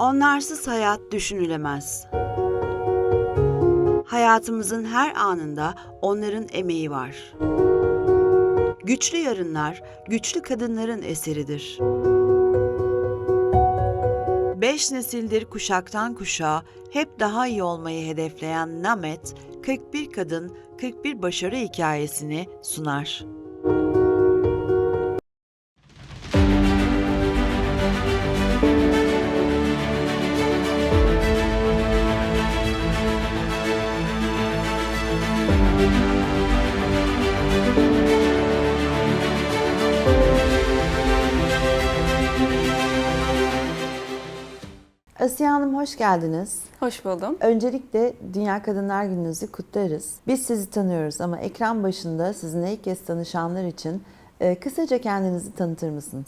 Onlarsız hayat düşünülemez. Hayatımızın her anında onların emeği var. Güçlü yarınlar, güçlü kadınların eseridir. Beş nesildir kuşaktan kuşağa hep daha iyi olmayı hedefleyen Namet, 41 kadın, 41 başarı hikayesini sunar. Asiye Hanım hoş geldiniz. Hoş buldum. Öncelikle Dünya Kadınlar Günü'nüzü kutlarız. Biz sizi tanıyoruz ama ekran başında sizinle ilk kez tanışanlar için e, kısaca kendinizi tanıtır mısınız?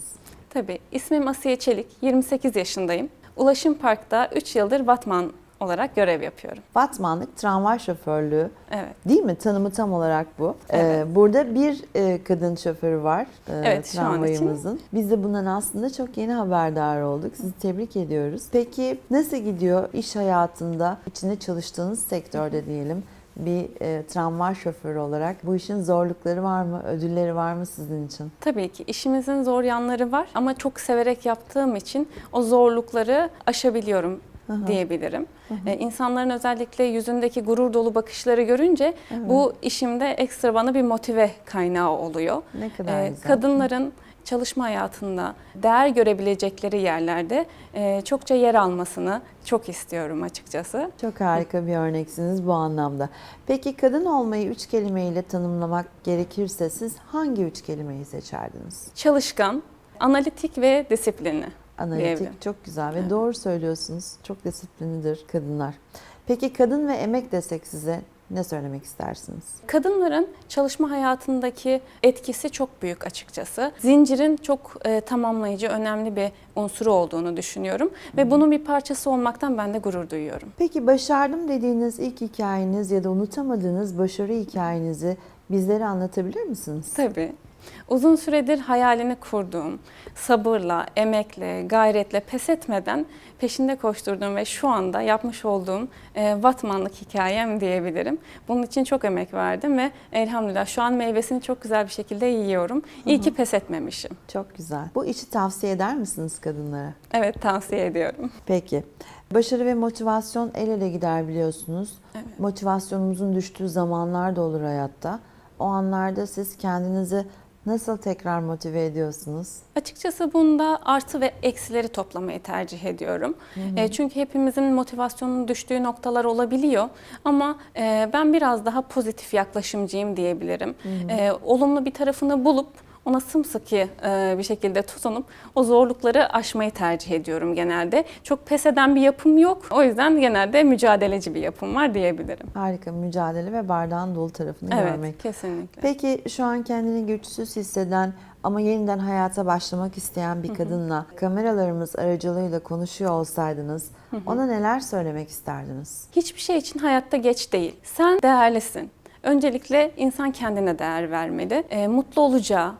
Tabii. İsmim Asiye Çelik. 28 yaşındayım. Ulaşım Park'ta 3 yıldır Batman olarak görev yapıyorum. Batmanlık tramvay şoförlüğü Evet. değil mi? Tanımı tam olarak bu. E, Evet. burada bir e, kadın şoförü var e, Evet, şu an tramvayımızın. Biz de bundan aslında çok yeni haberdar olduk. Sizi tebrik ediyoruz. Peki nasıl gidiyor iş hayatında, içinde çalıştığınız sektörde diyelim? bir e, tramvay şoförü olarak bu işin zorlukları var mı, ödülleri var mı sizin için? Tabii ki işimizin zor yanları var ama çok severek yaptığım için o zorlukları aşabiliyorum diyebilirim. Ee, insanların özellikle yüzündeki gurur dolu bakışları görünce bu işimde ekstra bana bir motive kaynağı oluyor. Ne kadar Ee, güzel. Kadınların çalışma hayatında değer görebilecekleri yerlerde e, çokça yer almasını çok istiyorum açıkçası. Çok harika bir örneksiniz bu anlamda. Peki kadın olmayı üç kelimeyle tanımlamak gerekirse siz hangi üç kelimeyi seçerdiniz? Çalışkan, analitik ve disiplinli. Analitik diyebilirim. çok güzel ve doğru söylüyorsunuz. Çok disiplinlidir kadınlar. Peki kadın ve emek desek size ne söylemek istersiniz? Kadınların çalışma hayatındaki etkisi çok büyük açıkçası. Zincirin çok e, tamamlayıcı, önemli bir unsuru olduğunu düşünüyorum ve bunun bir parçası olmaktan ben de gurur duyuyorum. Peki başardım dediğiniz ilk hikayeniz ya da unutamadığınız başarı hikayenizi bizlere anlatabilir misiniz? Tabii. Uzun süredir hayalini kurduğum, sabırla, emekle, gayretle, pes etmeden peşinde koşturduğum ve şu anda yapmış olduğum e, Batmanlık hikayem diyebilirim. Bunun için çok emek verdim ve elhamdülillah şu an meyvesini çok güzel bir şekilde yiyorum. İyi ki pes etmemişim. Çok güzel. Bu işi tavsiye eder misiniz kadınlara? Evet tavsiye ediyorum. Peki. Başarı ve motivasyon el ele gider biliyorsunuz. Motivasyonumuzun düştüğü zamanlar da olur hayatta. O anlarda siz kendinizi nasıl tekrar motive ediyorsunuz? Açıkçası bunda artı ve eksileri toplamayı tercih ediyorum. E, çünkü hepimizin motivasyonunun düştüğü noktalar olabiliyor. Ama e, ben biraz daha pozitif yaklaşımcıyım diyebilirim. E, olumlu bir tarafını bulup ona sımsıkı e, bir şekilde tutunup o zorlukları aşmayı tercih ediyorum genelde. Çok pes eden bir yapım yok. O yüzden genelde mücadeleci bir yapım var diyebilirim. Harika mücadele ve bardağın dolu tarafını Evet, görmek. kesinlikle. Peki şu an kendini güçsüz hisseden ama yeniden hayata başlamak isteyen bir kadınla kameralarımız aracılığıyla konuşuyor olsaydınız ona neler söylemek isterdiniz? Hiçbir şey için hayatta geç değil. Sen değerlisin. Öncelikle insan kendine değer vermeli. E, mutlu olacağı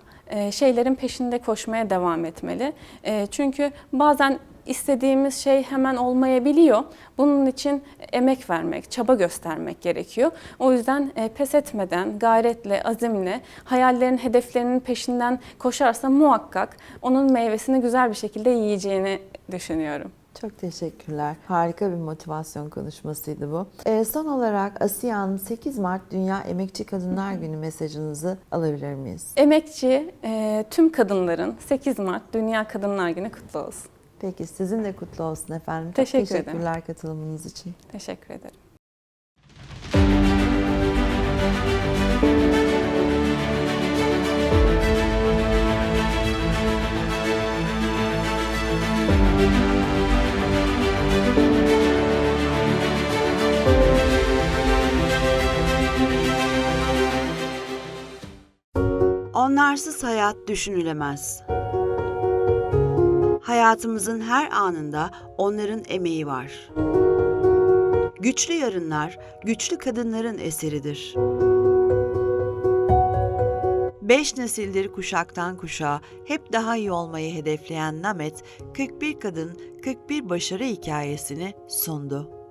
şeylerin peşinde koşmaya devam etmeli. E, çünkü bazen istediğimiz şey hemen olmayabiliyor. Bunun için emek vermek, çaba göstermek gerekiyor. O yüzden e, pes etmeden, gayretle, azimle, hayallerin, hedeflerinin peşinden koşarsa muhakkak onun meyvesini güzel bir şekilde yiyeceğini düşünüyorum. Çok teşekkürler. Harika bir motivasyon konuşmasıydı bu. Ee, son olarak Asiye Hanım 8 Mart Dünya Emekçi Kadınlar Günü mesajınızı alabilir miyiz? Emekçi e, tüm kadınların 8 Mart Dünya Kadınlar Günü kutlu olsun. Peki sizin de kutlu olsun efendim. Çok Teşekkür ederim. teşekkürler katılımınız için. Teşekkür ederim. Onlarsız hayat düşünülemez. Hayatımızın her anında onların emeği var. Güçlü yarınlar, güçlü kadınların eseridir. 5 nesildir kuşaktan kuşağa hep daha iyi olmayı hedefleyen Namet, 41 Kadın 41 Başarı hikayesini sundu.